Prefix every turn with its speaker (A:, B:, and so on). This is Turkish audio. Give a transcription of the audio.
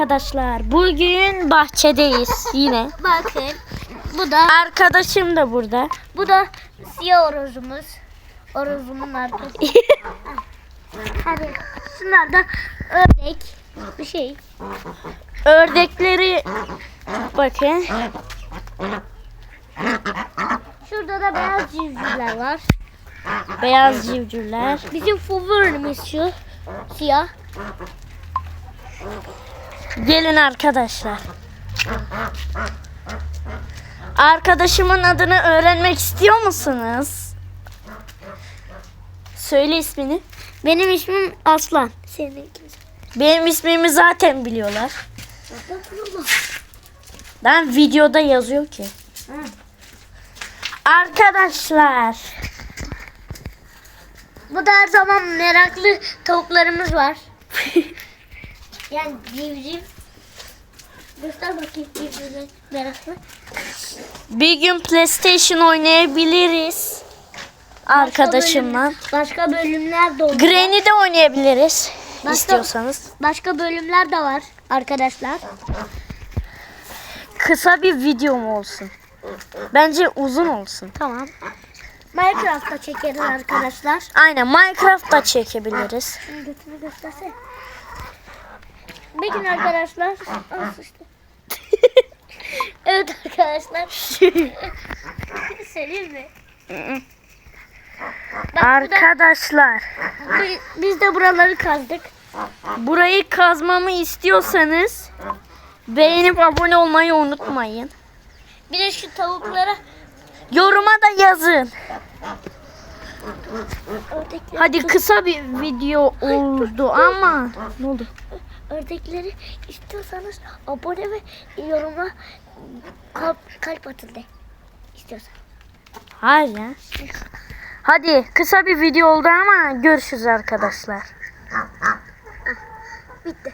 A: arkadaşlar. Bugün bahçedeyiz yine.
B: Bakın. Bu da
A: Arkadaşım da burada.
B: bu da siyah orozumuz. Orozumun arkası. Hadi. Şunlar da ördek. Bir şey.
A: Ördekleri bakın.
B: Şurada da beyaz civcivler var.
A: Beyaz civcivler.
B: Bizim favorimiz şu. Siyah.
A: Gelin arkadaşlar. Arkadaşımın adını öğrenmek istiyor musunuz? Söyle ismini.
B: Benim ismim Aslan. Senin
A: Benim ismimi zaten biliyorlar. Ben videoda yazıyor ki. Arkadaşlar.
B: Bu da her zaman meraklı tavuklarımız var. yani civciv. Göster bakayım civcivler meraklı.
A: Bir gün PlayStation oynayabiliriz. Arkadaşımla.
B: Başka, bölüm- başka bölümler de olacak.
A: Granny de oynayabiliriz.
B: Başka-
A: istiyorsanız.
B: Başka bölümler de var arkadaşlar.
A: Kısa bir video mu olsun? Bence uzun olsun.
B: Tamam. Minecraft'ta çekeriz arkadaşlar.
A: Aynen Minecraft da çekebiliriz.
B: Şunu götünü göstersene. Gün arkadaşlar. Evet arkadaşlar. Söyleyeyim mi? Bak bu da-
A: Arkadaşlar
B: bi- biz de buraları kazdık.
A: burayı kazmamı istiyorsanız beğenip abone olmayı unutmayın.
B: Bir de şu tavuklara
A: Yoruma da yazın.
B: Ördekleri,
A: Hadi kısa bir video oldu ama ne oldu?
B: ördekleri istiyorsanız abone ve yoruma kalp, kalp atın de. İstiyorsan.
A: Hayır ya. Hadi kısa bir video oldu ama görüşürüz arkadaşlar.
B: Bitti.